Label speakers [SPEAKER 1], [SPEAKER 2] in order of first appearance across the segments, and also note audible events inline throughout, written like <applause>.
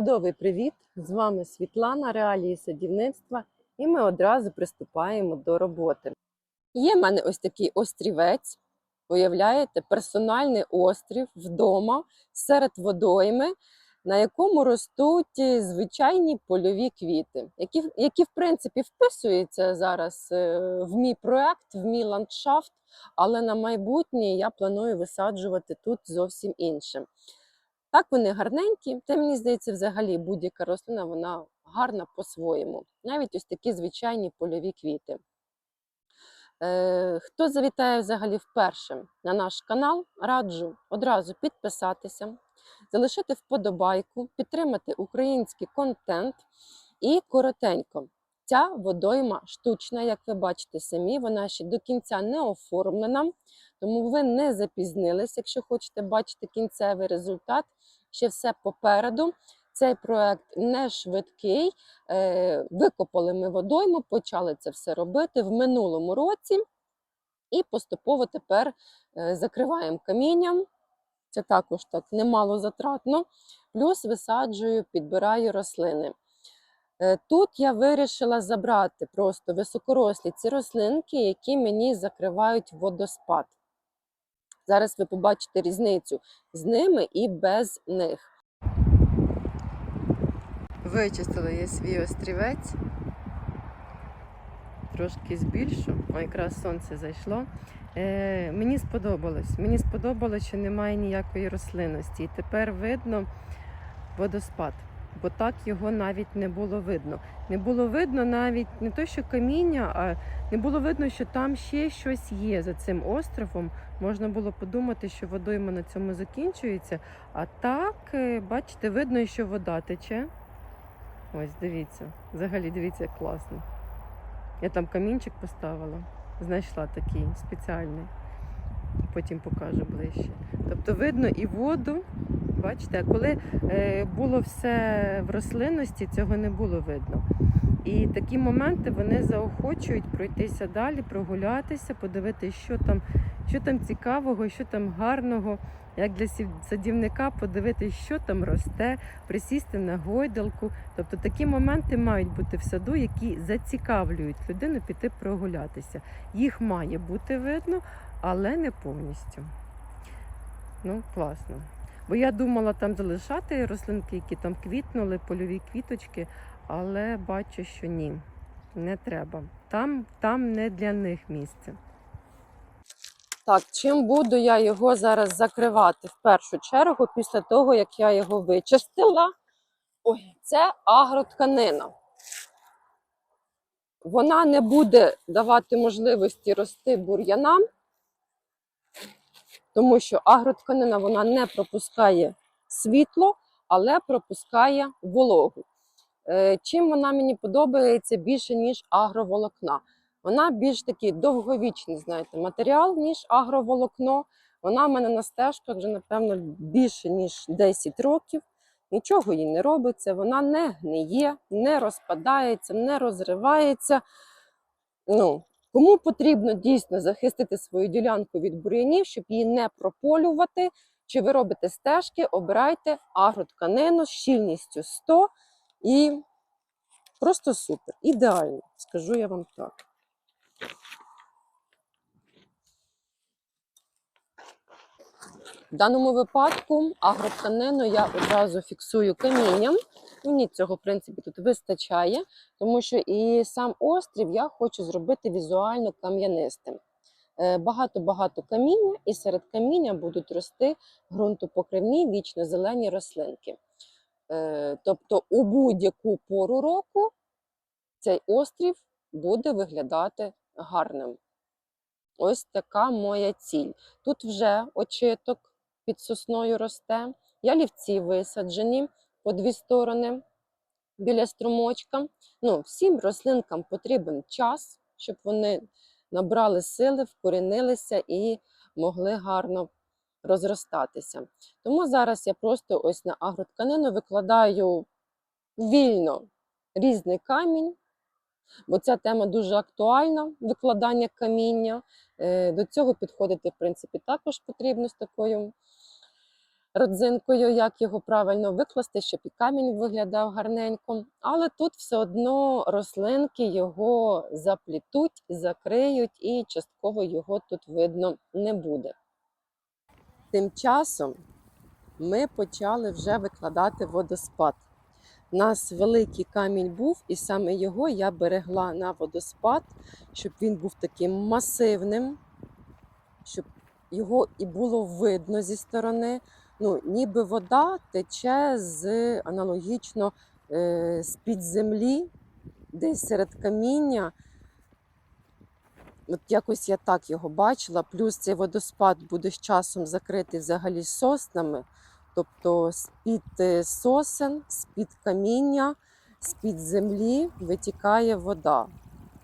[SPEAKER 1] Садовий привіт! З вами Світлана, реалії садівництва, і ми одразу приступаємо до роботи. Є в мене ось такий острівець. Уявляєте, персональний острів вдома серед водойми, на якому ростуть е, звичайні польові квіти, які, які в принципі вписуються зараз е, в мій проект, в мій ландшафт, але на майбутнє я планую висаджувати тут зовсім інше. Так, вони гарненькі, та мені здається, взагалі будь-яка рослина вона гарна по-своєму. Навіть ось такі звичайні польові квіти. Е, хто завітає взагалі вперше на наш канал, раджу одразу підписатися, залишити вподобайку, підтримати український контент і коротенько. Ця водойма штучна, як ви бачите самі, вона ще до кінця не оформлена, тому ви не запізнились, якщо хочете бачити кінцевий результат. Ще все попереду. Цей проект не швидкий. Е, Викопали ми водойму, почали це все робити в минулому році. І поступово тепер е, закриваємо камінням. Це також так немало затратно. Плюс висаджую, підбираю рослини. Е, Тут я вирішила забрати просто високорослі ці рослинки, які мені закривають водоспад. Зараз ви побачите різницю з ними і без них. Вичистила я свій острівець. Трошки збільшу, а якраз сонце зайшло. Е, мені сподобалось. Мені сподобалось, що немає ніякої рослинності. І тепер видно водоспад, бо так його навіть не було видно. Не було видно навіть не то, що каміння, а не було видно, що там ще щось є за цим островом. Можна було подумати, що водойма на цьому закінчується. А так, е, бачите, видно, що вода тече. Ось, дивіться. Взагалі, дивіться, як класно. Я там камінчик поставила, знайшла такий спеціальний. Потім покажу ближче. Тобто видно і воду, бачите, коли е, було все в рослинності, цього не було видно. І такі моменти вони заохочують пройтися далі, прогулятися, подивитися, що там, що там цікавого, що там гарного, як для садівника подивитися, що там росте, присісти на гойдалку. Тобто такі моменти мають бути в саду, які зацікавлюють людину піти прогулятися. Їх має бути видно, але не повністю. Ну, класно. Бо я думала там залишати рослинки, які там квітнули, польові квіточки, але бачу, що ні, не треба. Там, там не для них місце. Так, чим буду я його зараз закривати в першу чергу, після того, як я його вичистила? Ой, це агротканина. Вона не буде давати можливості рости бур'янам, тому що агротканина вона не пропускає світло, але пропускає вологу. Е, Чим вона мені подобається більше, ніж агроволокна? Вона більш такий довговічний, знаєте, матеріал, ніж агроволокно. Вона в мене на стежках вже, напевно, більше, ніж 10 років. Нічого їй не робиться, вона не гниє, не розпадається, не розривається. Ну, кому потрібно дійсно захистити свою ділянку від бур'янів, щоб її не прополювати, чи ви робите стежки, обирайте агротканину з щільністю 100 і просто супер. Ідеально, скажу я вам так. В даному випадку агротканину я одразу фіксую камінням. Мені цього, в принципі, тут вистачає, тому що і сам острів я хочу зробити візуально кам'янистим. Е, Багато-багато каміння, і серед каміння будуть рости ґрунтопокривні вічно-зелені рослинки. Е, Тобто у будь-яку пору року цей острів буде виглядати гарним. Ось така моя ціль. Тут вже очиток під сосною росте, ялівці висаджені по дві сторони біля струмочка. Ну, всім рослинкам потрібен час, щоб вони набрали сили, вкорінилися і могли гарно розростатися. Тому зараз я просто ось на агротканину викладаю вільно різний камінь, бо ця тема дуже актуальна викладання каміння. Е, До цього підходити, в принципі, також потрібно з такою родзинкою, як його правильно викласти, щоб і камінь виглядав гарненько. Але тут все одно рослинки його заплітуть, закриють, і частково його тут видно не буде. Тим часом ми почали вже викладати водоспад. У нас великий камінь був, і саме його я берегла на водоспад, щоб він був таким масивним, щоб його і було видно зі сторони. Ну, ніби вода тече з аналогічно е, з-під землі, десь серед каміння. От якось я так його бачила. Плюс цей водоспад буде з часом закритий взагалі соснами. Тобто з-під е, сосен, з-під каміння, з-під землі витікає вода.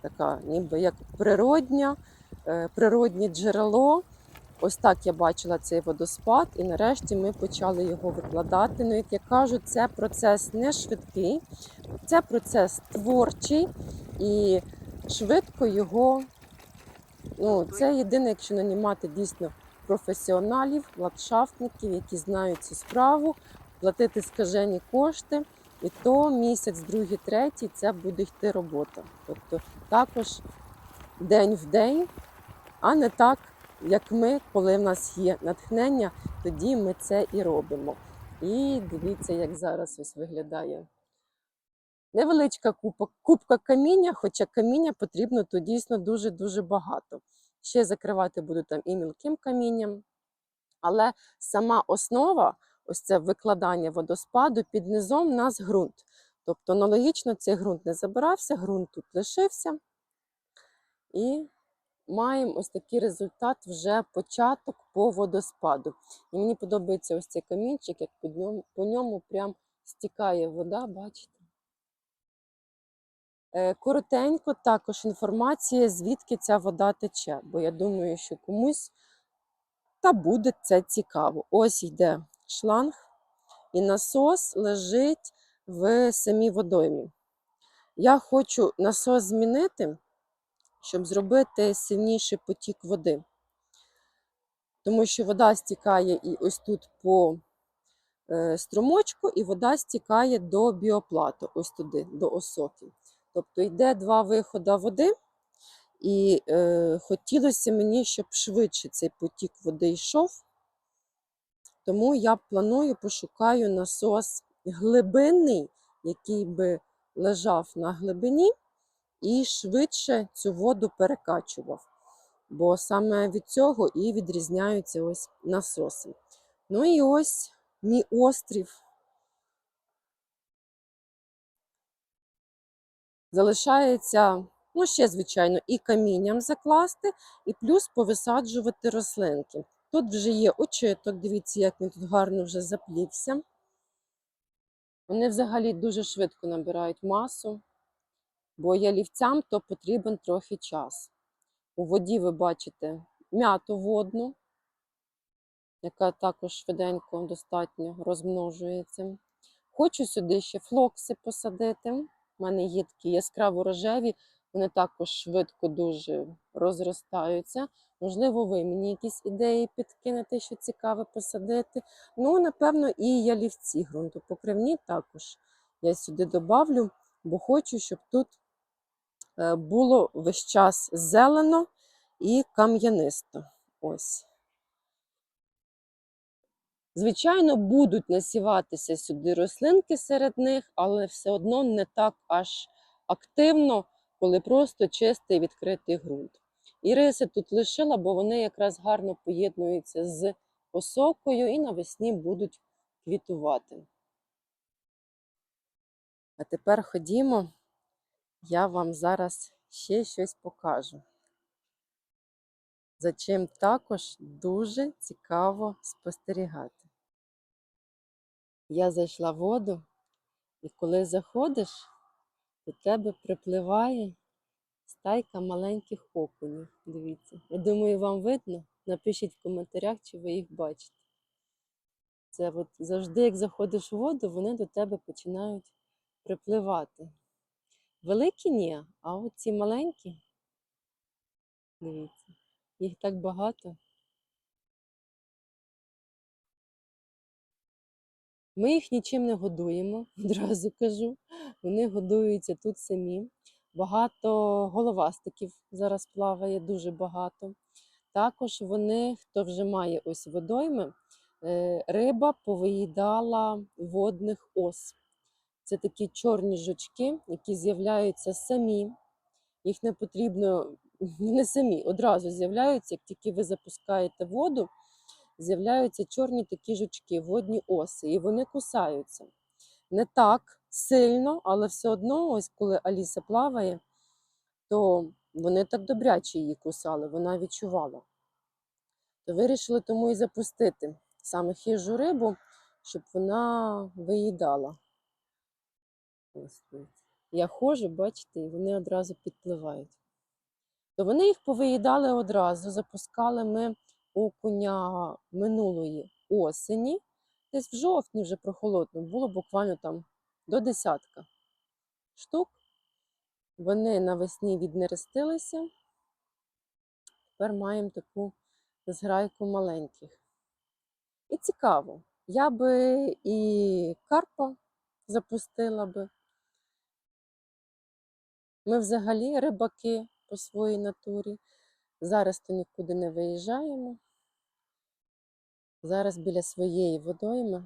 [SPEAKER 1] Така, ніби як природня, е, природнє джерело. Ось так я бачила цей водоспад, і нарешті ми почали його викладати. Ну, як я кажу, це процес не швидкий, це процес творчий і швидко його. Ну, це єдине, якщо нанімати дійсно професіоналів, ландшафтників, які знають цю справу, платити скажені кошти, і то місяць, другий, третій це буде йти робота. Тобто також день в день, а не так, як ми, коли в нас є натхнення, тоді ми це і робимо. І дивіться, як зараз ось виглядає. Невеличка купа, кубка каміння, хоча каміння потрібно то дійсно дуже-дуже багато. Ще закривати буду там і мілким камінням. Але сама основа, ось це викладання водоспаду, під низом у нас ґрунт. Тобто аналогічно цей ґрунт не забирався, ґрунт тут лишився. І маємо ось такий результат вже початок по водоспаду. І мені подобається ось цей камінчик, як по ньому, по ньому прям стікає вода, бачите? Е, Коротенько також інформація, звідки ця вода тече, бо я думаю, що комусь та буде це цікаво. Ось йде шланг, і насос лежить в самій водоймі. Я хочу насос змінити, щоб зробити сильніший потік води. Тому що вода стікає і ось тут по е, струмочку, і вода стікає до біоплату, ось туди, до осоків. Тобто йде два виходи води, і е, хотілося мені, щоб швидше цей потік води йшов. Тому я планую, пошукаю насос глибинний, який би лежав на глибині і швидше цю воду перекачував. Бо саме від цього і відрізняються ось насоси. Ну і ось мій острів. Залишається, ну, ще, звичайно, і камінням закласти, і плюс повисаджувати рослинки. Тут вже є очиток, дивіться, як він тут гарно вже заплівся. Вони взагалі дуже швидко набирають масу, бо ялівцям то потрібен трохи час. У воді ви бачите м'яту водну, яка також швиденько достатньо розмножується. Хочу сюди ще флокси посадити. У мене є яскраво рожеві, вони також швидко дуже розростаються. Можливо, ви мені якісь ідеї підкинете, що цікаве посадити. Ну, напевно, і ялівці ґрунтопокривні також я сюди добавлю, бо хочу, щоб тут було весь час зелено і кам'янисто. Ось. Звичайно, будуть насіватися сюди рослинки серед них, але все одно не так аж активно, коли просто чистий відкритий ґрунт. Іриси тут лишила, бо вони якраз гарно поєднуються з осокою і навесні будуть квітувати. А тепер ходімо, я вам зараз ще щось покажу. За чим також дуже цікаво спостерігати. Я зайшла в воду, і коли заходиш, до тебе припливає стайка маленьких окунів. Дивіться. Я думаю, вам видно. Напишіть в коментарях, чи ви їх бачите. Це от завжди, як заходиш в воду, вони до тебе починають припливати. Великі ні, а от ці маленькі, дивіться, їх так багато. Ми їх нічим не годуємо, <laughs> одразу кажу. Вони годуються тут самі. Багато головастиків зараз плаває, дуже багато. Також вони, хто вже має ось водойми, е, риба повиїдала водних ос. Це такі чорні жучки, які з'являються самі. Їх не потрібно, вони самі одразу з'являються, як тільки ви запускаєте воду, з'являються чорні такі жучки, водні оси, і вони кусаються. Не так сильно, але все одно, ось коли Аліса плаває, то вони так добряче її кусали, вона відчувала. То вирішили тому і запустити саме хижу рибу, щоб вона виїдала. Я ходжу, бачите, і вони одразу підпливають. То вони їх повиїдали одразу. Запускали ми окуня минулої осені. Десь в жовтні вже прохолодно, було буквально там до десятка штук. Вони навесні віднерестилися. Тепер маємо таку зграйку маленьких. І цікаво, я би і карпа запустила би. Ми взагалі рибаки по своїй натурі. Зараз то нікуди не виїжджаємо. Зараз біля своєї водойми.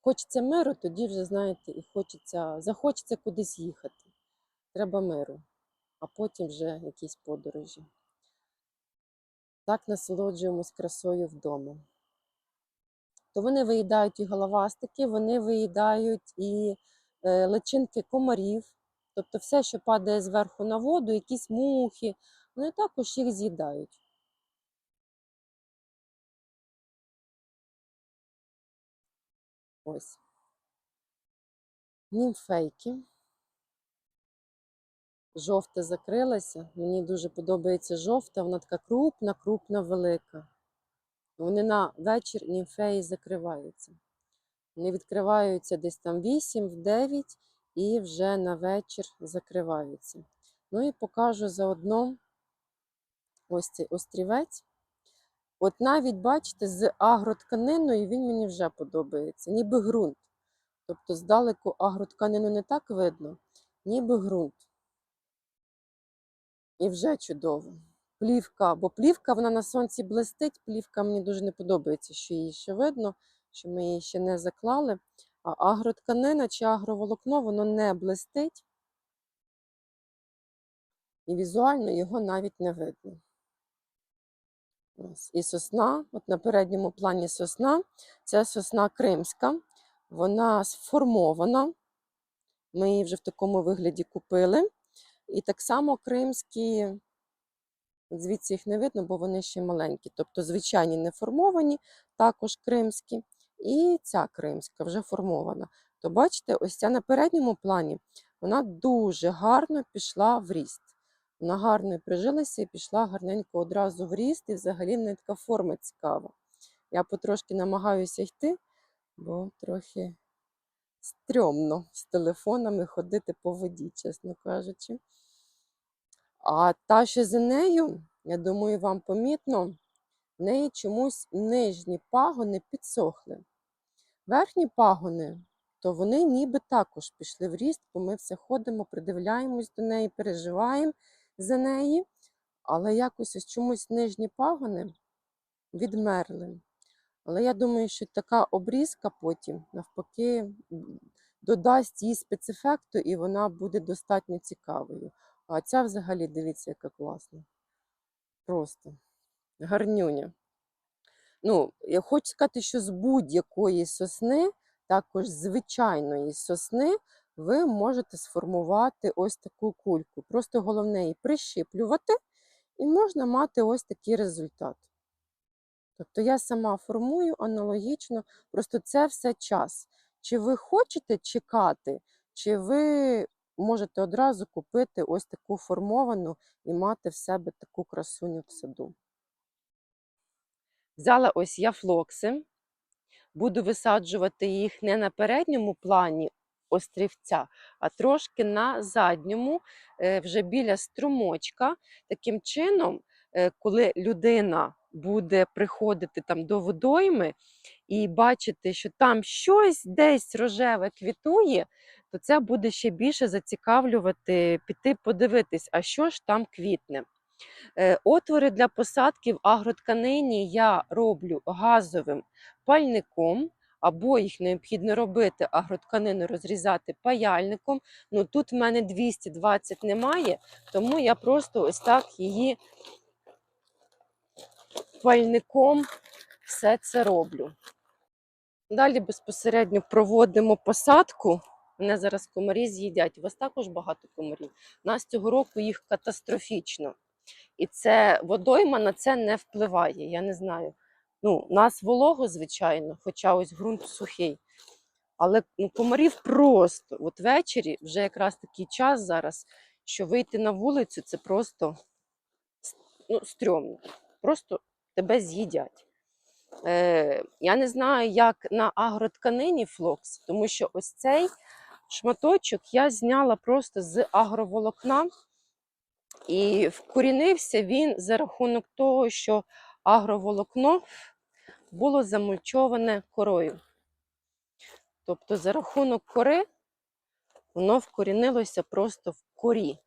[SPEAKER 1] Хочеться миру, тоді вже, знаєте, і хочеться, захочеться кудись їхати. Треба миру, а потім вже якісь подорожі. Так насолоджуємось красою вдома. То вони виїдають і головастики, вони виїдають і е, личинки комарів, тобто все, що падає зверху на воду, якісь мухи, вони також їх з'їдають. Ось. Німфейки. Жовта закрилася. Мені дуже подобається жовта, вона така крупна, крупна, велика. Вони на вечір німфеї закриваються. Вони відкриваються десь там 8 в 9 і вже на вечір закриваються. Ну і покажу заодно ось цей острівець. От навіть, бачите, з агротканиною він мені вже подобається, ніби ґрунт. Тобто здалеку агротканину не так видно, ніби ґрунт. І вже чудово. Плівка, бо плівка вона на сонці блистить. Плівка мені дуже не подобається, що її ще видно, що ми її ще не заклали. А агротканина чи агроволокно воно не блистить. І візуально його навіть не видно. І сосна, от на передньому плані сосна, це сосна кримська, вона сформована. Ми її вже в такому вигляді купили. І так само кримські, звідси їх не видно, бо вони ще маленькі. Тобто, звичайні не формовані, також кримські. І ця кримська вже формована. То бачите, ось ця на передньому плані вона дуже гарно пішла в ріст. Вона гарно прижилася і пішла гарненько одразу в ріст, і взагалі в неї така форма цікава. Я потрошки намагаюся йти, бо трохи стрьомно з телефонами ходити по воді, чесно кажучи. А та, що за нею, я думаю, вам помітно, в неї чомусь нижні пагони підсохли. Верхні пагони, то вони ніби також пішли в ріст, бо ми все ходимо, придивляємось до неї, переживаємо за неї, але якось ось чомусь нижні пагони відмерли. Але я думаю, що така обрізка потім, навпаки, додасть їй спецефекту, і вона буде достатньо цікавою. А ця взагалі, дивіться, яка класна. Просто гарнюня. Ну, я хочу сказати, що з будь-якої сосни, також звичайної сосни, ви можете сформувати ось таку кульку. Просто головне її прищіплювати, і можна мати ось такий результат. Тобто я сама формую аналогічно, просто це все час. Чи ви хочете чекати, чи ви можете одразу купити ось таку формовану і мати в себе таку красуню в саду. Взяла ось я флокси, буду висаджувати їх не на передньому плані острівця, а трошки на задньому, е, вже біля струмочка. Таким чином, е, коли людина буде приходити там до водойми і бачите, що там щось десь рожеве квітує, то це буде ще більше зацікавлювати, піти подивитись, а що ж там квітне. Е, Отвори для посадки в агротканині я роблю газовим пальником, або їх необхідно робити, агротканину розрізати паяльником. Ну тут в мене 220 немає, тому я просто ось так її пальником все це роблю. Далі безпосередньо проводимо посадку. Мене зараз комарі з'їдять. У вас також багато комарів. У нас цього року їх катастрофічно. І це водойма на це не впливає. Я не знаю. Ну, у нас волого, звичайно, хоча ось ґрунт сухий. Але ну, комарів просто. От ввечері вже якраз такий час зараз, що вийти на вулицю це просто ну, стрьомно. Просто тебе з'їдять. Е, я не знаю, як на агротканині флокс, тому що ось цей шматочок я зняла просто з агроволокна. І вкорінився він за рахунок того, що агроволокно було замульчоване корою. Тобто, за рахунок кори воно вкорінилося просто в корі.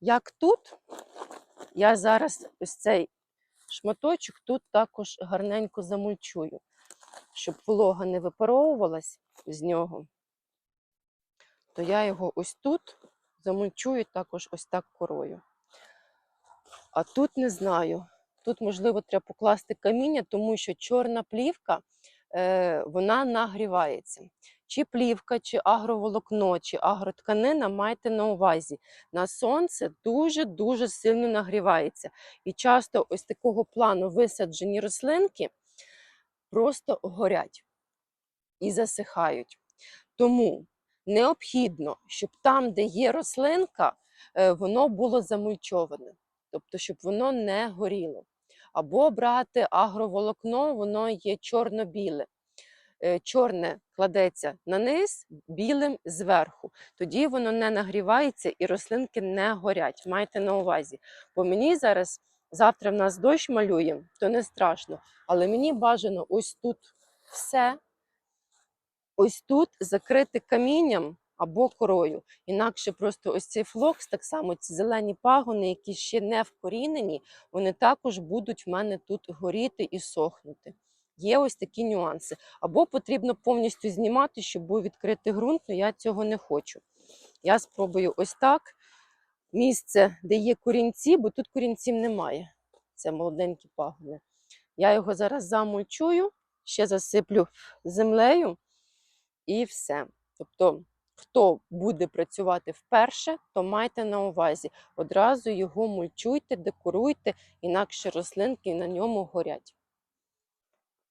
[SPEAKER 1] Як тут, я зараз ось цей шматочок тут також гарненько замульчую, щоб волога не випаровувалась з нього, то я його ось тут замульчую також ось так корою. А тут не знаю. Тут, можливо, треба покласти каміння, тому що чорна плівка е, вона нагрівається. Чи плівка, чи агроволокно, чи агротканина майте на увазі. На сонце дуже-дуже сильно нагрівається. І часто ось такого плану висаджені рослинки просто горять і засихають. Тому необхідно, щоб там, де є рослинка, е, воно було замульчоване, тобто, щоб воно не горіло. Або брати агроволокно, воно є чорно-біле. Е, Чорне кладеться на низ, білим зверху. Тоді воно не нагрівається і рослинки не горять. Майте на увазі. Бо мені зараз, завтра в нас дощ малює, то не страшно. Але мені бажано ось тут все ось тут закрити камінням або корою. Інакше просто ось цей флокс, так само ці зелені пагони, які ще не вкорінені, вони також будуть в мене тут горіти і сохнути. Є ось такі нюанси. Або потрібно повністю знімати, щоб був відкритий ґрунт, але я цього не хочу. Я спробую ось так. Місце, де є корінці, бо тут корінців немає. Це молоденькі пагони. Я його зараз замульчую, ще засиплю землею і все. Тобто, хто буде працювати вперше, то майте на увазі. Одразу його мульчуйте, декоруйте, інакше рослинки на ньому горять.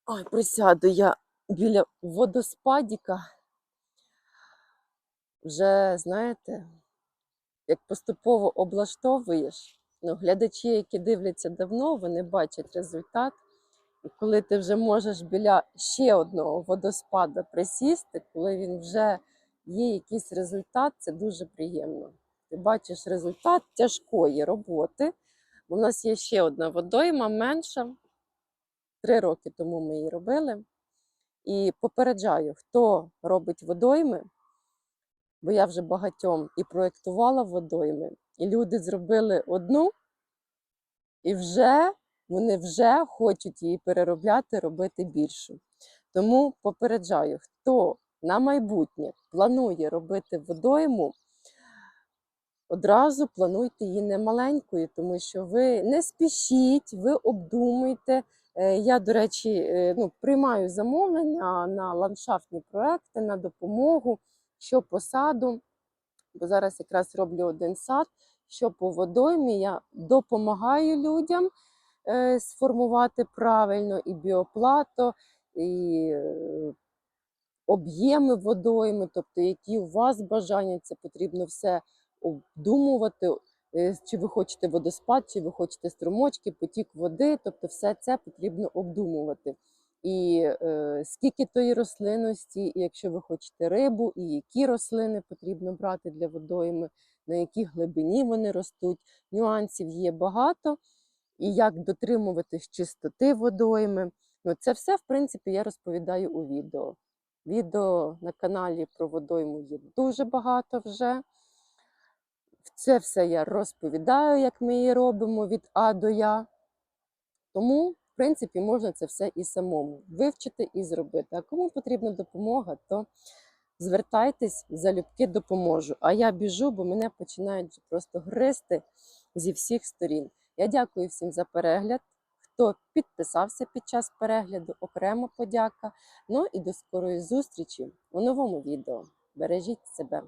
[SPEAKER 1] Ой, присяду я біля водоспадіка. Вже, знаєте, як поступово облаштовуєш, ну, глядачі, які дивляться давно, вони бачать результат. Коли ти вже можеш біля ще одного водоспада присісти, коли він вже є якийсь результат, це дуже приємно. Ти бачиш результат тяжкої роботи. Бо в нас є ще одна водойма менша. Три роки тому ми її робили. І попереджаю, хто робить водойми, бо я вже багатьом і проєктувала водойми, і люди зробили одну, і вже вони вже хочуть її переробляти, робити більшу. Тому попереджаю, хто на майбутнє планує робити водойму, одразу плануйте її не маленькою, тому що ви не спішіть, ви обдумуйте. Е, Я, до речі, е, ну, приймаю замовлення на ландшафтні проекти, на допомогу, що по саду, бо зараз якраз роблю один сад, що по водоймі я допомагаю людям сформувати правильно і біоплато, і е, об'єми водойми, тобто які у вас бажання, це потрібно все обдумувати. Е, Чи ви хочете водоспад, чи ви хочете струмочки, потік води, тобто все це потрібно обдумувати. І е, скільки тої рослинності, якщо ви хочете рибу, і які рослини потрібно брати для водойми, на якій глибині вони ростуть. Нюансів є багато. І як дотримуватись чистоти водойми. Ну, це все, в принципі, я розповідаю у відео. Відео на каналі про водойму є дуже багато вже. Це все я розповідаю, як ми її робимо від А до Я. Тому, в принципі, можна це все і самому вивчити і зробити. А кому потрібна допомога, то звертайтесь, залюбки допоможу. А я біжу, бо мене починають просто гризти зі всіх сторін. Я дякую всім за перегляд. Хто підписався під час перегляду, окремо подяка. Ну і до скорої зустрічі у новому відео. Бережіть себе.